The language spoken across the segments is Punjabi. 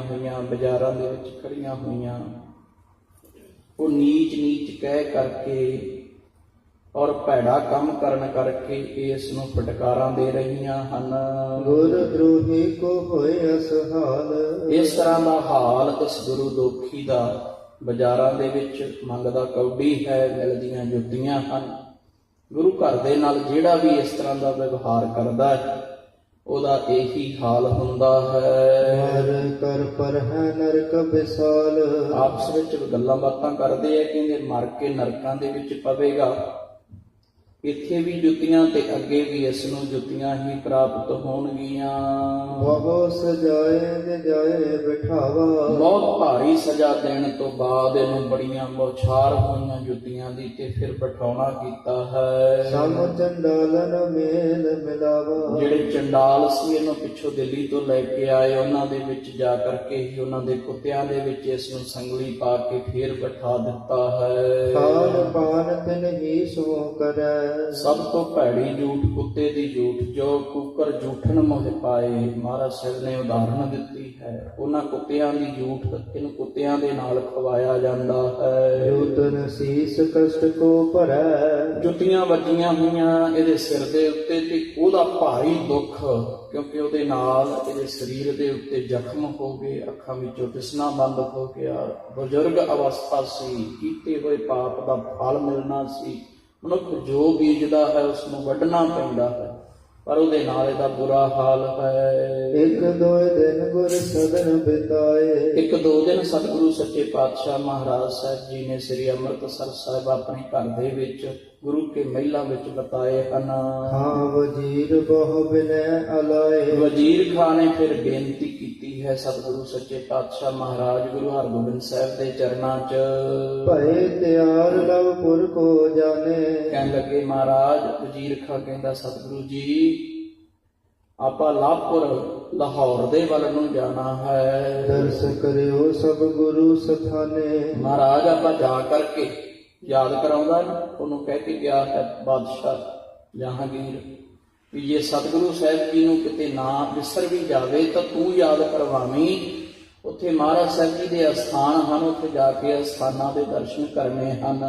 ਹੋਈਆਂ ਬਾਜ਼ਾਰਾਂ ਦੇ ਵਿੱਚ ਖੜੀਆਂ ਹੋਈਆਂ। ਉਹ ਨੀਚ ਨੀਚ ਕਹਿ ਕਰਕੇ ਔਰ ਭੈੜਾ ਕੰਮ ਕਰਨ ਕਰਕੇ ਇਸ ਨੂੰ ਫਟਕਾਰਾਂ ਦੇ ਰਹੀਆਂ ਹਨ। ਗੁਰ ਦਰੋਹੀ ਕੋ ਹੋਏ ਅਸਹਾਲ। ਇਸ ਤਰ੍ਹਾਂ ਦਾ ਹਾਲ ਇਸ ਗੁਰੂ ਦੋਖੀ ਦਾ ਬਾਜ਼ਾਰਾਂ ਦੇ ਵਿੱਚ ਮੰਗਦਾ ਕੌਡੀ ਹੈ ਮਿਲਦੀਆਂ ਜੁੱਤੀਆਂ ਹਨ। ਗੁਰੂ ਘਰ ਦੇ ਨਾਲ ਜਿਹੜਾ ਵੀ ਇਸ ਤਰ੍ਹਾਂ ਦਾ ਵਿਵਹਾਰ ਕਰਦਾ ਹੈ ਉਹਦਾ ਇਹੀ ਹਾਲ ਹੁੰਦਾ ਹੈ। ਮਰ ਕਰ ਪਰ ਹੈ ਨਰਕ ਵਿਸਾਲ। ਆਪਸ ਵਿੱਚ ਗੱਲਾਂ ਬਾਤਾਂ ਕਰਦੇ ਆ ਕਹਿੰਦੇ ਮਰ ਕੇ ਨਰਕਾਂ ਦੇ ਵਿੱਚ ਪਵੇਗਾ। ਇੱਥੇ ਵੀ ਜੁੱਤੀਆਂ ਤੇ ਅੱਗੇ ਵੀ ਇਸ ਨੂੰ ਜੁੱਤੀਆਂ ਹੀ ਪ੍ਰਾਪਤ ਹੋਣਗੀਆਂ। ਬਹੁ ਸਜਾਏ ਜੇ ਜਾਏ ਬਿਠਾਵਾ। ਬਹੁਤ ਭਾਰੀ ਸਜ਼ਾ ਦੇਣ ਤੋਂ ਬਾਅਦ ਇਹਨੂੰ ਬੜੀਆਂ ਬੌਛਾਰ ਹੋਈਆਂ ਜੁੱਤੀਆਂ ਦੀ ਤੇ ਫਿਰ ਬਿਠਾਉਣਾ ਕੀਤਾ ਹੈ। ਸਮ ਚੰਡਾਲਨ ਮੇਲ ਮਿਲਾਵਾ। ਜਿਹੜੇ ਚੰਡਾਲ ਸੀ ਇਹਨੂੰ ਪਿੱਛੋਂ ਦਿੱਲੀ ਤੋਂ ਲੈ ਕੇ ਆਏ ਉਹਨਾਂ ਦੇ ਵਿੱਚ ਜਾ ਕਰਕੇ ਹੀ ਉਹਨਾਂ ਦੇ ਕੁੱਤਿਆਂ ਦੇ ਵਿੱਚ ਇਸ ਨੂੰ ਸੰਗਲੀ ਪਾ ਕੇ ਫੇਰ ਬਿਠਾ ਦਿੱਤਾ ਹੈ। ਖਾਨ ਪਾਨ ਤਿਨ ਹੀ ਸੋ ਕਰੈ। ਸਭ ਤੋਂ ਭੈੜੀ ਝੂਠ ਕੁੱਤੇ ਦੀ ਝੂਠ ਜੋ ਕੁੱਕਰ ਝੂਠਣ ਮੋਹ ਪਾਏ ਮਹਾਰਾਜ ਸਾਹਿਬ ਨੇ ਉਦਾਹਰਣ ਦਿੱਤੀ ਹੈ। ਉਹਨਾਂ ਕੁੱਤਿਆਂ ਦੀ ਝੂਠ ਇਹਨੂੰ ਕੁੱਤਿਆਂ ਦੇ ਨਾਲ ਖਵਾਇਆ ਜਾਂਦਾ ਹੈ। ਜੋਤਨ ਸੀਸ ਕਸ਼ਟ ਕੋ ਭਰੈ। ਜੁੱਤੀਆਂ ਵੱਜੀਆਂ ਹੋਈਆਂ ਇਹਦੇ ਸਿਰ ਦੇ ਉੱਤੇ ਤੇ ਉਹਦਾ ਭਾਰੀ ਦੁੱਖ ਕਿਉਂਕਿ ਉਹਦੇ ਨਾਲ ਇਹਦੇ ਸਰੀਰ ਦੇ ਉੱਤੇ ਜ਼ਖਮ ਹੋ ਗਏ ਅੱਖਾਂ ਵਿੱਚੋਂ ਦਿਸਣਾ ਬੰਦ ਹੋ ਗਿਆ। ਬਜ਼ੁਰਗ ਅਵਸਥਾ ਸੀ ਕੀਤੇ ਹੋਏ ਪਾਪ ਦਾ ਫਲ ਮਿਲਣਾ ਸੀ। ਮਨੁੱਖ ਜੋ ਬੀਜਦਾ ਹੈ ਉਸ ਨੂੰ ਵੱਢਣਾ ਪੈਂਦਾ ਹੈ ਪਰ ਉਹਦੇ ਨਾਲ ਇਹਦਾ ਬੁਰਾ ਹਾਲ ਹੈ। ਇੱਕ ਦੋ ਦਿਨ ਗੁਰ ਸਦਨ ਬਿਤਾਏ। ਇੱਕ ਦੋ ਦਿਨ ਸਤਿਗੁਰੂ ਸੱਚੇ ਪਾਤਸ਼ਾਹ ਮਹਾਰਾਜ ਸਾਹਿਬ ਜੀ ਨੇ ਸ੍ਰੀ ਅੰਮ੍ਰਿਤਸਰ ਸਾਹਿਬ ਆਪਣੇ ਘਰ ਦੇ ਵਿੱਚ ਗੁਰੂ ਕੇ ਮਹਿਲਾਂ ਵਿੱਚ ਬਤਾਏ ਹਨ। ਹਾਂ ਵਜੀਰ ਬਹੁ ਬਿਨੈ ਅਲਾਏ। ਵਜ਼ੀਰ ਖਾਨ ਨੇ ਫਿਰ ਬੇਨਤੀ ਹੈ ਸਤਿਗੁਰੂ ਸੱਚੇ ਪਾਤਸ਼ਾਹ ਮਹਾਰਾਜ ਗੁਰੂ ਹਰਗੋਬਿੰਦ ਸਾਹਿਬ ਦੇ ਚਰਨਾਂ 'ਚ। ਭਏ ਤਿਆਰ ਲਵਪੁਰ ਕੋ ਜਾਣੇ। ਕਹਿਣ ਲੱਗੇ ਮਹਾਰਾਜ ਵਜ਼ੀਰ ਖਾਨ ਕਹਿੰਦਾ ਸਤਿਗੁਰੂ ਜੀ ਆਪਾਂ ਲਾਹਪੁਰ ਲਾਹੌਰ ਦੇ ਵੱਲ ਨੂੰ ਜਾਣਾ ਹੈ। ਦਰਸ ਕਰਿਓ ਸਭ ਗੁਰੂ ਸਥਾਨੇ। ਮਹਾਰਾਜ ਆਪਾਂ ਜਾ ਕਰਕੇ ਯਾਦ ਕਰਾਉਂਦਾ ਉਹਨੂੰ ਕਹਿ ਕੇ ਗਿਆ ਹੈ ਬਾਦਸ਼ਾਹ ਜਹਾਂਗੀਰ। ਵੀ ਜੇ ਸਤਿਗੁਰੂ ਸਾਹਿਬ ਜੀ ਨੂੰ ਕਿਤੇ ਨਾ ਵਿਸਰ ਵੀ ਜਾਵੇ ਤਾਂ ਤੂੰ ਯਾਦ ਕਰਵਾਵੀਂ ਉੱਥੇ ਮਹਾਰਾਜ ਸਾਹਿਬ ਜੀ ਦੇ ਅਸਥਾਨ ਹਨ ਉੱਥੇ ਜਾ ਕੇ ਅਸਥਾਨਾਂ ਦੇ ਦਰਸ਼ਨ ਕਰਨੇ ਹਨ।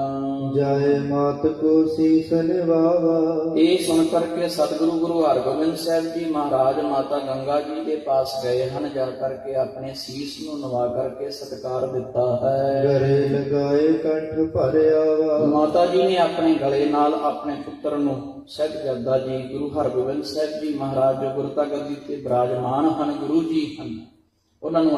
ਜਾਏ ਮਾਤ ਕੋ ਸੀਸ ਨਿਵਾਵਾ। ਇਹ ਸੁਣ ਕਰਕੇ ਸਤਿਗੁਰੂ ਗੁਰੂ ਹਰਗੋਬਿੰਦ ਸਾਹਿਬ ਜੀ ਮਹਾਰਾਜ ਮਾਤਾ ਗੰਗਾ ਜੀ ਦੇ ਪਾਸ ਗਏ ਹਨ ਜਾ ਕਰਕੇ ਆਪਣੇ ਸੀਸ ਨੂੰ ਨਵਾ ਕਰਕੇ ਸਤਿਕਾਰ ਦਿੱਤਾ ਹੈ। ਗਰੇ ਲਗਾਏ ਕੰਠ ਭਰਿਆਵਾ। ਮਾਤਾ ਜੀ ਨੇ ਆਪਣੇ ਗਲੇ ਨਾਲ ਆਪਣੇ ਪੁੱਤਰ ਨੂੰ ਸਹਿਬਜ਼ਾਦਾ ਜੀ ਗੁਰੂ ਹਰਗੋਬਿੰਦ ਸਾਹਿਬ ਜੀ ਮਹਾਰਾਜ ਜੋ ਗੁਰਤਾ ਗੱਦੀ ਤੇ ਬਿਰਾਜਮਾਨ ਹਨ ਗੁਰੂ ਜੀ ਹਨ ਉਹਨਾਂ ਨੂੰ